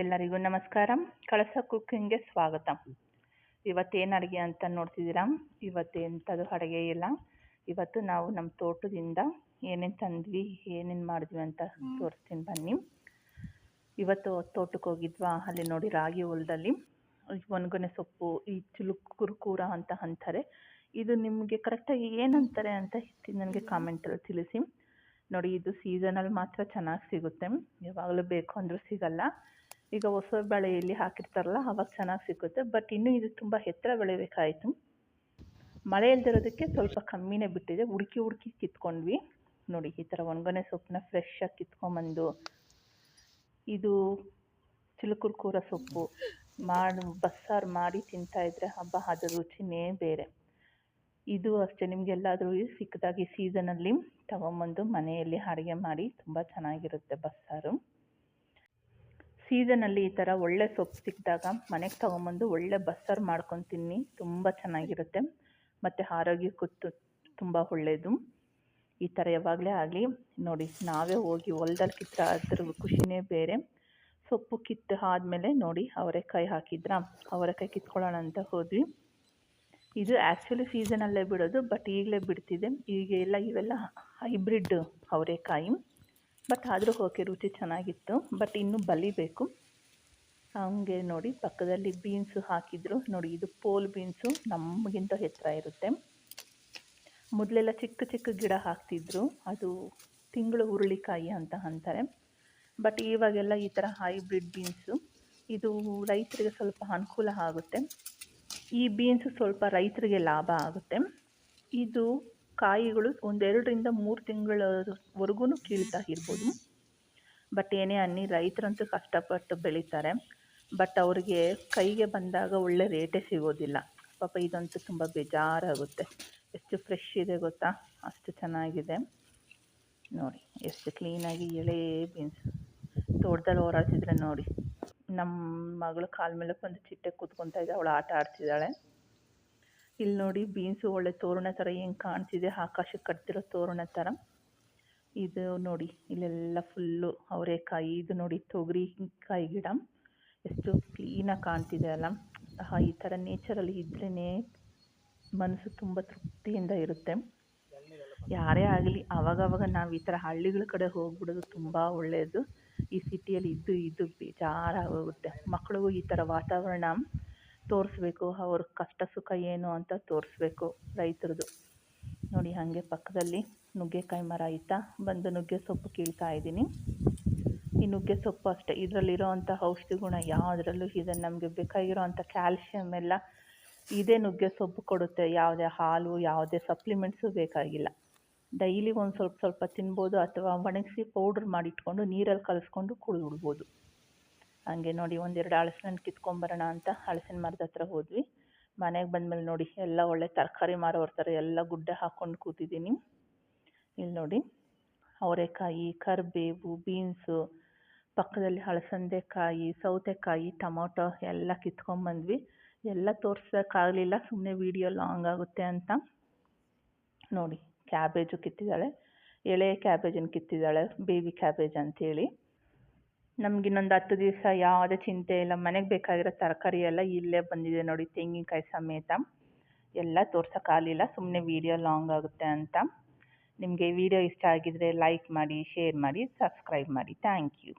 ಎಲ್ಲರಿಗೂ ನಮಸ್ಕಾರ. ಕಳಸ ಕುಕ್ಕಿಂಗ್ಗೆ ಸ್ವಾಗತ. ಇವತ್ತೇನು ಅಡುಗೆ ಅಂತ ನೋಡ್ತಿದ್ದೀರಾ? ಇವತ್ತು ಎಂಥದ್ದು ಅಡುಗೆ ಇಲ್ಲ. ಇವತ್ತು ನಾವು ನಮ್ಮ ತೋಟದಿಂದ ಏನೇನು ತಂದ್ವಿ, ಏನೇನು ಮಾಡಿದ್ವಿ ಅಂತ ತೋರಿಸ್ತೀನಿ ಬನ್ನಿ. ಇವತ್ತು ತೋಟಕ್ಕೆ ಹೋಗಿದ್ವಾ? ಅಲ್ಲಿ ನೋಡಿ ರಾಗಿ ಹೊಲದಲ್ಲಿ. ಒಣಗನೆ ಸೊಪ್ಪು, ಈ ಚಿಲುಕುರ್ಕೂರ ಅಂತ ಅಂತಾರೆ. ಇದು ನಿಮಗೆ ಕರೆಕ್ಟಾಗಿ ಏನಂತಾರೆ ಅಂತ ನನಗೆ ಕಾಮೆಂಟಲ್ಲಿ ತಿಳಿಸಿ. ನೋಡಿ, ಇದು ಸೀಸನಲ್ಲಿ ಮಾತ್ರ ಚೆನ್ನಾಗಿ ಸಿಗುತ್ತೆ. ಯಾವಾಗಲೂ ಬೇಕು ಅಂದರೂ ಸಿಗಲ್ಲ. ಈಗ ಹೊಸ ಬೆಳೆಯಲ್ಲಿ ಹಾಕಿರ್ತಾರಲ್ಲ, ಅವಾಗ ಚೆನ್ನಾಗಿ ಸಿಗುತ್ತೆ ಬಟ್ ಇನ್ನೂ ಇದು ತುಂಬ ಎತ್ತರ ಬೆಳಿಬೇಕಾಯಿತು ಮಳೆ ಇಲ್ದಿರೋದಕ್ಕೆ ಸ್ವಲ್ಪ ಕಮ್ಮಿನೇ ಬಿಟ್ಟಿದೆ. ಹುಡುಕಿ ಹುಡುಕಿ ಕಿತ್ಕೊಂಡ್ವಿ. ನೋಡಿ, ಈ ಥರ ಒಣಗೊನೆ ಸೊಪ್ಪನ್ನ ಫ್ರೆಶ್ಶಾಗಿ ಕಿತ್ಕೊಂಬಂದು, ಇದು ಚಿಲುಕುರ್ಕೂರ ಸೊಪ್ಪು ಮಾಡಿ, ಬಸ್ಸಾರು ಮಾಡಿ ತಿಂತಾಯಿದ್ರೆ ಹಬ್ಬ, ಅದ್ರ ರುಚಿನೇ ಬೇರೆ. ಇದು ಅಷ್ಟೇ, ನಿಮಗೆಲ್ಲಾದರೂ ಸಿಕ್ಕದಾಗಿ ಸೀಸನಲ್ಲಿ ತಗೊಂಬಂದು ಮನೆಯಲ್ಲಿ ಅಡುಗೆ ಮಾಡಿ, ತುಂಬ ಚೆನ್ನಾಗಿರುತ್ತೆ ಬಸ್ಸಾರು. ಸೀಸನಲ್ಲಿ ಈ ಥರ ಒಳ್ಳೆ ಸೊಪ್ಪು ಸಿಕ್ಕಿದಾಗ ಮನೆಗೆ ತೊಗೊಂಬಂದು ಒಳ್ಳೆ ಬಸ್ಸಾರು ಮಾಡ್ಕೊಂಡು ತಿನ್ನಿ. ತುಂಬ ಚೆನ್ನಾಗಿರುತ್ತೆ. ಮತ್ತು ಆರೋಗ್ಯಕ್ಕೂ ತುಂಬ ಒಳ್ಳೆಯದು ಈ ಥರ ಯಾವಾಗಲೇ ಆಗಲಿ, ನೋಡಿ, ನಾವೇ ಹೋಗಿ ಹೊಲ್ದಲ್ಲಿ ಕಿತ್ತ ಅದ್ರ ಖುಷಿನೇ ಬೇರೆ. ಸೊಪ್ಪು ಕಿತ್ತು ಆದಮೇಲೆ ನೋಡಿ, ಅವರೆಕಾಯಿ ಹಾಕಿದ್ರ ಅವರೆಕಾಯಿ ಕಿತ್ಕೊಳ್ಳೋಣ ಅಂತ ಹೋದ್ವಿ. ಇದು ಆ್ಯಕ್ಚುಲಿ ಸೀಸನಲ್ಲೇ ಬಿಡೋದು ಬಟ್ ಈಗಲೇ ಬಿಡ್ತಿದೆ. ಈಗ ಎಲ್ಲ, ಇವೆಲ್ಲ ಹೈಬ್ರಿಡ್ ಅವರೆಕಾಯಿ. ಬಟ್ ಆದರೂ ಹೋಗಿ ರುಚಿ ಚೆನ್ನಾಗಿತ್ತು. ಬಟ್ ಇನ್ನೂ ಬಲಿಬೇಕು ಹಂಗೆ ನೋಡಿ, ಪಕ್ಕದಲ್ಲಿ ಬೀನ್ಸು ಹಾಕಿದ್ರು. ನೋಡಿ, ಇದು ಪೋಲ್ ಬೀನ್ಸು ನಮಗಿಂತ ಎತ್ತರ ಇರುತ್ತೆ. ಮೊದಲೆಲ್ಲ ಚಿಕ್ಕ ಚಿಕ್ಕ ಗಿಡ ಹಾಕ್ತಿದ್ರು. ಅದು ತಿಂಗಳು ಹುರುಳಿಕಾಯಿ ಅಂತ ಅಂತಾರೆ. ಬಟ್ ಇವಾಗೆಲ್ಲ ಈ ಥರ ಹೈಬ್ರಿಡ್ ಬೀನ್ಸು ಇದು ರೈತರಿಗೆ ಸ್ವಲ್ಪ ಅನುಕೂಲ ಆಗುತ್ತೆ. ಈ ಬೀನ್ಸು ಸ್ವಲ್ಪ ರೈತರಿಗೆ ಲಾಭ ಆಗುತ್ತೆ. ಇದು ಕಾಯಿಗಳು ಒಂದೆರಡರಿಂದ ಮೂರು ತಿಂಗಳವರೆಗೂ ಕೀಳ್ತಾ ಇರ್ಬೋದು. ಬಟ್ ಏನೇ ಅನ್ನಿ ರೈತರಂತೂ ಕಷ್ಟಪಟ್ಟು ಬೆಳೀತಾರೆ. ಬಟ್ ಅವ್ರಿಗೆ ಕೈಗೆ ಬಂದಾಗ ಒಳ್ಳೆ ರೇಟೇ ಸಿಗೋದಿಲ್ಲ. ಪಾಪ ಇದಂತೂ ತುಂಬ ಬೇಜಾರಾಗುತ್ತೆ. ಎಷ್ಟು ಫ್ರೆಶ್ ಇದೆ ಗೊತ್ತಾ? ಅಷ್ಟು ಚೆನ್ನಾಗಿದೆ. ನೋಡಿ, ಎಷ್ಟು ಕ್ಲೀನಾಗಿ ಎಳೆ ಬೀನ್ಸ್ ತೋಟದಲ್ಲಿ ಓಡಾಡ್ತಿದ್ರೆ ನೋಡಿ. ನಮ್ಮ ಮಗಳು ಕಾಲ ಮೇಲೆ ಬಂದು ಚಿಟ್ಟೆ ಕೂತ್ಕೊತಾ ಇದೆ ಅವಳು ಆಟ ಆಡ್ತಿದ್ದಾಳೆ. ಇಲ್ಲಿ ನೋಡಿ ಬೀನ್ಸು ಒಳ್ಳೆ ತೋರಣ ಥರ ಹೆಂಗೆ ಕಾಣ್ತಿದೆ? ಆಕಾಶಕ್ಕೆ ಕಟ್ತಿರೋ ತೋರಣ ಥರ ಇದು ನೋಡಿ, ಇಲ್ಲೆಲ್ಲ ಫುಲ್ಲು ಅವರೆಕಾಯಿ, ಇದು ನೋಡಿ ತೊಗರಿಕಾಯಿ ಗಿಡ. ಎಷ್ಟು ಕ್ಲೀನಾಗಿ ಕಾಣ್ತಿದೆ ಅಲ್ಲ. ಈ ಥರ ನೇಚರಲ್ಲಿ ಇದ್ರೇ ಮನಸ್ಸು ತುಂಬ ತೃಪ್ತಿಯಿಂದ ಇರುತ್ತೆ. ಯಾರೇ ಆಗಲಿ ಆವಾಗವಾಗ ನಾವು ಈ ಥರ ಹಳ್ಳಿಗಳ ಕಡೆ ಹೋಗ್ಬಿಡೋದು ತುಂಬ ಒಳ್ಳೆಯದು ಈ ಸಿಟಿಯಲ್ಲಿ ಇದ್ದು ಇದ್ದು ಬೇಜಾರಾಗೋಗುತ್ತೆ ಮಕ್ಕಳಿಗೂ ಈ ಥರ ವಾತಾವರಣ ತೋರಿಸ್ಬೇಕು, ಅವ್ರ ಕಷ್ಟ ಸುಖ ಏನು ಅಂತ ತೋರಿಸ್ಬೇಕು ರೈತರದು. ನೋಡಿ ಹಾಗೆ ಪಕ್ಕದಲ್ಲಿ ನುಗ್ಗೆಕಾಯಿ ಮರ ಐತಾ? ಬಂದು ನುಗ್ಗೆ ಸೊಪ್ಪು ಕೀಳ್ತಾ ಇದ್ದೀನಿ. ಈ ನುಗ್ಗೆ ಸೊಪ್ಪು ಅಷ್ಟೇ ಇದರಲ್ಲಿರೋ ಅಂಥ ಔಷಧಿ ಗುಣ ಯಾವುದ್ರಲ್ಲೂ ಇದೆ. ನಮಗೆ ಬೇಕಾಗಿರೋ ಅಂಥ ಕ್ಯಾಲ್ಶಿಯಮ್ ಎಲ್ಲ ಇದೇ ನುಗ್ಗೆ ಸೊಪ್ಪು ಕೊಡುತ್ತೆ. ಯಾವುದೇ ಹಾಲು, ಯಾವುದೇ ಸಪ್ಲಿಮೆಂಟ್ಸು ಬೇಕಾಗಿಲ್ಲ. ಡೈಲಿ ಒಂದು ಸ್ವಲ್ಪ ಸ್ವಲ್ಪ ತಿನ್ಬೋದು ಅಥವಾ ಒಣಗಿಸಿ ಪೌಡ್ರ್ ಮಾಡಿಟ್ಕೊಂಡು ನೀರಲ್ಲಿ ಕಲಿಸ್ಕೊಂಡು ಕುಡಿದ್ಬಿಡ್ಬೋದು. ಹಾಗೆ ನೋಡಿ ಒಂದೆರಡು ಹಳಸಿನ ಕಿತ್ಕೊಂಬರೋಣ ಅಂತ ಹಲಸಿನ ಮರದ ಹತ್ರ ಹೋದ್ವಿ. ಮನೆಗೆ ಬಂದಮೇಲೆ ನೋಡಿ ಎಲ್ಲ ಒಳ್ಳೆ ತರಕಾರಿ ಮಾರೋರ ಥರ ಎಲ್ಲ ಗುಡ್ಡ ಹಾಕ್ಕೊಂಡು ಕೂತಿದ್ದೀನಿ. ಇಲ್ಲಿ ನೋಡಿ ಅವರೆಕಾಯಿ, ಕರಿಬೇವು, ಬೀನ್ಸು, ಪಕ್ಕದಲ್ಲಿ ಹಲಸಂದೆಕಾಯಿ ಸೌತೆಕಾಯಿ, ಟೊಮೊಟೊ ಎಲ್ಲ ಕಿತ್ಕೊಂಬಂದ್ವಿ. ಎಲ್ಲ ತೋರಿಸೋಕ್ಕಾಗಲಿಲ್ಲ. ಸುಮ್ಮನೆ ವಿಡಿಯೋ ಲಾಂಗ್ ಆಗುತ್ತೆ ಅಂತ. ನೋಡಿ ಕ್ಯಾಬೇಜು ಕಿತ್ತಿದ್ದಾಳೆ. ಎಳೆ ಕ್ಯಾಬೇಜನ್ನು ಕಿತ್ತಿದ್ದಾಳೆ. ಬೇಬಿ ಕ್ಯಾಬೇಜ್ ಅಂಥೇಳಿ ನಮ್ಗೆ ಇನ್ನೊಂದು ಹತ್ತು ದಿವಸ ಯಾವುದೇ ಚಿಂತೆ ಇಲ್ಲ. ಮನೆಗೆ ಬೇಕಾಗಿರೋ ತರಕಾರಿ ಎಲ್ಲ ಇಲ್ಲೇ ಬಂದಿದೆ ನೋಡಿ, ತೆಂಗಿನಕಾಯಿ ಸಮೇತ. ಎಲ್ಲ ತೋರ್ಸೋಕ್ಕಾಗಲಿಲ್ಲ ಸುಮ್ಮನೆ ವೀಡಿಯೋ ಲಾಂಗ್ ಆಗುತ್ತೆ ಅಂತ. ನಿಮಗೆ ವಿಡಿಯೋ ಇಷ್ಟ ಆಗಿದರೆ ಲೈಕ್ ಮಾಡಿ ಶೇರ್ ಮಾಡಿ ಸಬ್ಸ್ಕ್ರೈಬ್ ಮಾಡಿ. Thank you